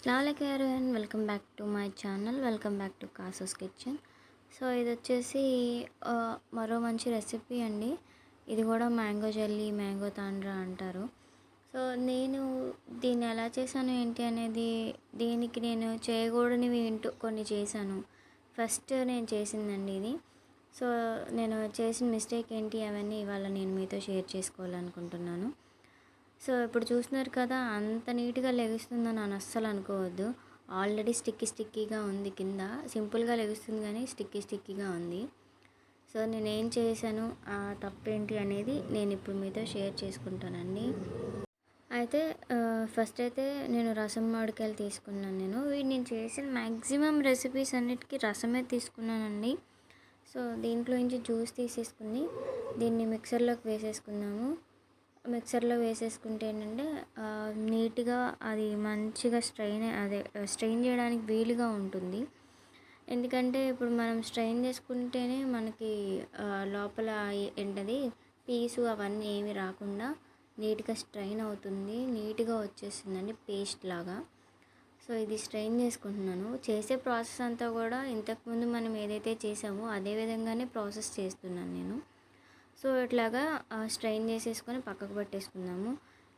స్లాలకేరన్ welcome back to my channel welcome back to కాసోస్ kitchen. So ఇది వచ్చేసి మరో మంచి రెసిపీ అండి. ఇది కూడా మ్యాంగో జెల్లీ మ్యాంగో తాండ్రా అంటారు. సో నేను దీన్ని ఎలా చేశాను ఏంటి అనేది దీనికి నేను చేయకూడనివి ఏంటో కొన్ని చేశాను. ఫస్ట్ నేను చేసిందండి ఇది. సో నేను చేసిన మిస్టేక్ ఏంటి అవన్నీ ఇవాళ నేను మీతో షేర్ చేసుకోవాలనుకుంటున్నాను. సో ఇప్పుడు చూస్తున్నారు కదా అంత నీట్గా లెగుస్తుందని అని అస్సలు అనుకోవద్దు. ఆల్రెడీ స్టిక్కీ స్టిక్కీగా ఉంది కింద. సింపుల్గా లెగుస్తుంది కానీ స్టిక్కీ స్టిక్కీగా ఉంది. సో నేనేం చేశాను ఆ తప్పేంటి అనేది నేను ఇప్పుడు మీతో షేర్ చేసుకుంటానండి. అయితే ఫస్ట్ అయితే నేను రసం మామిడికాయలు తీసుకున్నాను నేను. నేను చేసిన మ్యాక్సిమం రెసిపీస్ అన్నిటికీ రసమే తీసుకున్నానండి. సో దీంట్లో నుంచి జ్యూస్ తీసేసుకుని దీన్ని మిక్సర్లోకి వేసేసుకుందాము. మిక్సర్లో వేసేసుకుంటే ఏంటంటే నీట్గా అది మంచిగా స్ట్రెయిన్ అదే స్ట్రెయిన్ చేయడానికి వీలుగా ఉంటుంది. ఎందుకంటే ఇప్పుడు మనం స్ట్రెయిన్ చేసుకుంటేనే మనకి లోపల ఏంటది పీసు అవన్నీ ఏమి రాకుండా నీట్గా స్ట్రెయిన్ అవుతుంది నీట్గా వచ్చేస్తుందండి పేస్ట్ లాగా. సో ఇది స్ట్రెయిన్ చేసుకుంటున్నాను. చేసే ప్రాసెస్ అంతా కూడా ఇంతకుముందు మనం ఏదైతే చేసామో అదే విధంగానే ప్రాసెస్ చేస్తున్నాను నేను. సో ఇట్లాగా స్ట్రెయిన్ చేసేసుకొని పక్కకు పెట్టేసుకుందాము.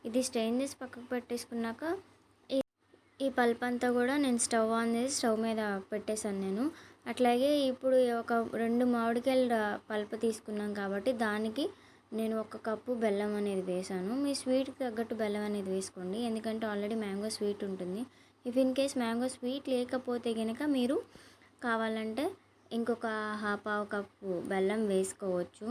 ఇది స్ట్రెయిన్ చేసి పక్కకు పెట్టేసుకున్నాక ఈ ఈ పల్ప్ అంతా కూడా నేను స్టవ్ ఆన్ చేసి స్టవ్ మీద పెట్టేశాను నేను. అట్లాగే ఇప్పుడు ఒక రెండు మామిడికాయల పల్ప్ తీసుకున్నాం కాబట్టి దానికి నేను ఒక కప్పు బెల్లం అనేది వేసాను మీ స్వీట్కి తగ్గట్టు బెల్లం అనేది వేసుకోండి. ఎందుకంటే ఆల్రెడీ మ్యాంగో స్వీట్ ఉంటుంది. If in case mango sweet లేకపోతే కనుక మీరు కావాలంటే ఇంకొక హాఫ్ హాఫ్ కప్పు బెల్లం వేసుకోవచ్చు.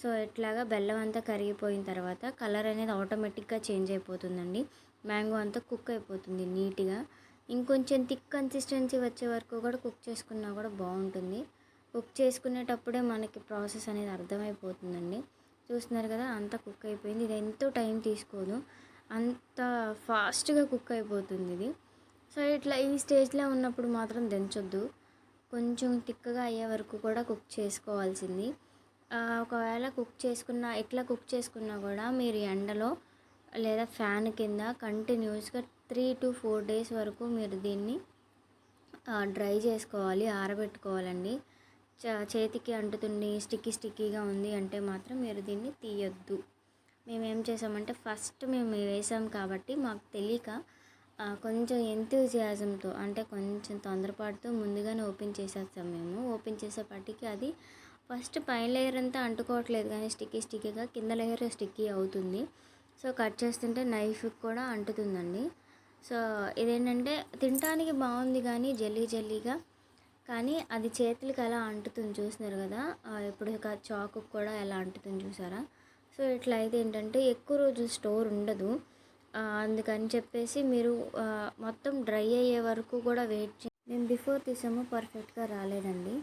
సో ఇట్లాగా బెల్లం అంతా కరిగిపోయిన తర్వాత కలర్ అనేది ఆటోమేటిక్గా చేంజ్ అయిపోతుందండి. మ్యాంగో అంతా కుక్ అయిపోతుంది నీట్గా. ఇంకొంచెం థిక్ కన్సిస్టెన్సీ వచ్చే వరకు కూడా కుక్ చేసుకున్నా కూడా బాగుంటుంది. కుక్ చేసుకునేటప్పుడే మనకి ప్రాసెస్ అనేది అర్థమైపోతుందండి. చూస్తున్నారు కదా అంతా కుక్ అయిపోయింది. ఇది ఎంతో టైం తీసుకోదు. అంత ఫాస్ట్గా కుక్ అయిపోతుంది ఇది. సో ఇట్లా ఈ స్టేజ్లో ఉన్నప్పుడు మాత్రం దించొద్దు. కొంచెం తిక్కగా అయ్యే వరకు కూడా కుక్ చేసుకోవాల్సింది. ఒకవేళ కుక్ చేసుకున్న ఎట్లా కుక్ చేసుకున్నా కూడా మీరు ఎండలో లేదా ఫ్యాన్ కింద కంటిన్యూస్గా త్రీ టు ఫోర్ డేస్ వరకు మీరు దీన్ని డ్రై చేసుకోవాలి ఆరబెట్టుకోవాలండి. చ- చేతికి అంటుతుంది స్టిక్కీ స్టిక్కీగా ఉంది అంటే మాత్రం మీరు దీన్ని తీయొద్దు. మేము ఏం చేసామంటే ఫస్ట్ మేము వేసాం కాబట్టి మాకు తెలియక కొంచెం ఎంతూజియాజంతో అంటే కొంచెం తొందరపాటుతో ముందుగానే ఓపెన్ చేసేస్తాం మేము. ఓపెన్ చేసేపటికి అది ఫస్ట్ పైన లేయర్ అంతా అంటుకోవట్లేదు కానీ స్టిక్కీ స్టిక్కీగా కింద లేయర్ స్టిక్కీ అవుతుంది. సో కట్ చేస్తుంటే నైఫ్కి కూడా అంటుతుందండి. సో ఇదేంటంటే తినడానికి బాగుంది కానీ జల్లీ జల్లీగా కానీ అది చేతులకి ఎలా అంటుతుంది చూస్తున్నారు కదా. ఇప్పుడు చాకు కూడా ఎలా అంటుతుంది చూసారా? సో ఇట్లా అయితే ఏంటంటే ఎక్కువ రోజులు స్టోర్ ఉండదు. అందుకని చెప్పేసి మీరు మొత్తం డ్రై అయ్యే వరకు కూడా వెయిట్ చే మేము బిఫోర్ తీసాము పర్ఫెక్ట్గా రాలేదండి.